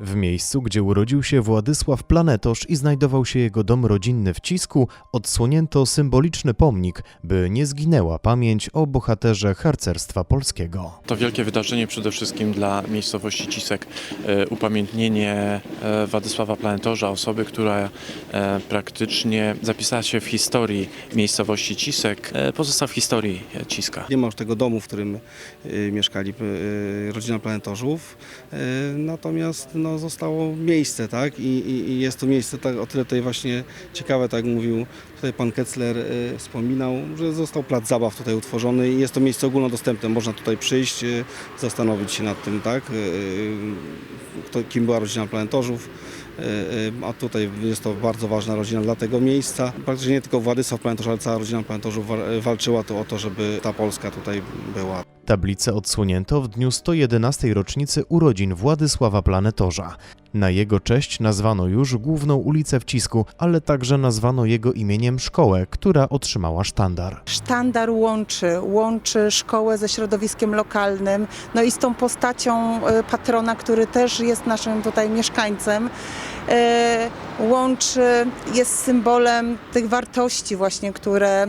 W miejscu, gdzie urodził się Władysław Planetosz i znajdował się jego dom rodzinny w Cisku, odsłonięto symboliczny pomnik, by nie zginęła pamięć o bohaterze harcerstwa polskiego. To wielkie wydarzenie przede wszystkim dla miejscowości Cisek. E, Upamiętnienie e, Władysława Planetorza, osoby, która e, praktycznie zapisała się w historii miejscowości Cisek, e, pozostał w historii Ciska. Nie ma już tego domu, w którym mieszkali rodzina planetorzów, natomiast no, zostało miejsce, tak? I, i, I jest to miejsce tak, o tyle tutaj właśnie ciekawe, tak jak mówił tutaj pan Ketzler y, wspominał, że został plac zabaw tutaj utworzony i jest to miejsce ogólnodostępne. Można tutaj przyjść, y, zastanowić się nad tym, tak? Y, y, kto, kim była rodzina planetorzów. Y, y, A tutaj jest to bardzo ważna rodzina dla tego miejsca. Praktycznie nie tylko Władysław Planetorz, ale cała rodzina wa- walczyła tu o to, żeby ta Polska tutaj była. Tablicę odsłonięto w dniu 111. rocznicy urodzin Władysława Planetorza. Na jego cześć nazwano już główną ulicę w Cisku, ale także nazwano jego imieniem szkołę, która otrzymała sztandar. Sztandar łączy, łączy szkołę ze środowiskiem lokalnym, no i z tą postacią e, patrona, który też jest naszym tutaj mieszkańcem. E, Łączy, jest symbolem tych wartości właśnie, które,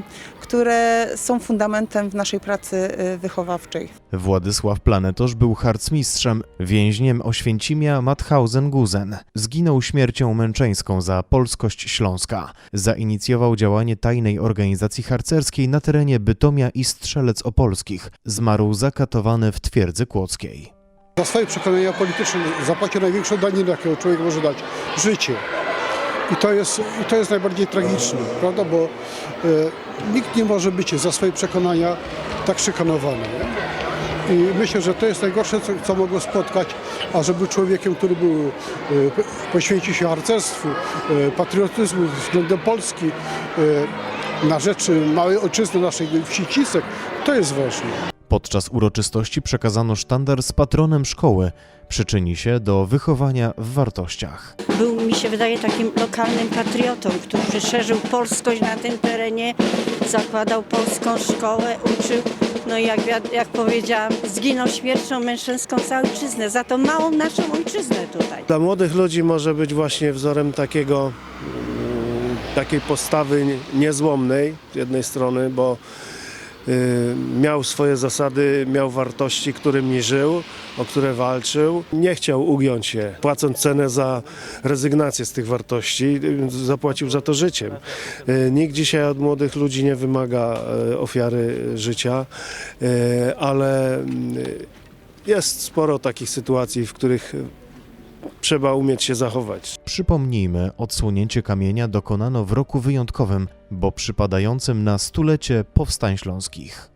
które są fundamentem w naszej pracy e, wychowawczej. Władysław Planetorz był harcmistrzem, więźniem Oświęcimia Mauthausen-Gusen. Zginął śmiercią męczeńską za polskość Śląska. Zainicjował działanie tajnej organizacji harcerskiej na terenie Bytomia i Strzelec Opolskich. Zmarł zakatowany w twierdzy kłodzkiej. Za swoje przekonania polityczne zapłacił największą daninę, jaką człowiek może dać życie. I to jest, i to jest najbardziej tragiczne, prawda? Bo e, nikt nie może być za swoje przekonania tak szykanowany. I myślę, że to jest najgorsze, co, co mogło spotkać, a że był człowiekiem, który był, e, poświęcił się harcerstwu, e, patriotyzmu względem Polski, e, na rzecz małej ojczyzny naszej wsi Cisek, to jest ważne. Podczas uroczystości przekazano sztandar z patronem szkoły. Przyczyni się do wychowania w wartościach. Był, mi się wydaje, takim lokalnym patriotą, który szerzył polskość na tym terenie, zakładał polską szkołę, uczył, no i jak, jak powiedziałam, zginął śmiercią mężczyzną za ojczyznę, za tą małą naszą ojczyznę tutaj. Dla młodych ludzi może być właśnie wzorem takiego, mm, takiej postawy nie- niezłomnej z jednej strony, bo miał swoje zasady, miał wartości, którymi żył, o które walczył. Nie chciał ugiąć się, płacąc cenę za rezygnację z tych wartości, y, zapłacił za to życiem. Y, Nikt dzisiaj od młodych ludzi nie wymaga y, ofiary życia, y, ale y, jest sporo takich sytuacji, w których trzeba umieć się zachować. Przypomnijmy, odsłonięcie kamienia dokonano w roku wyjątkowym, bo przypadającym na stulecie powstań śląskich.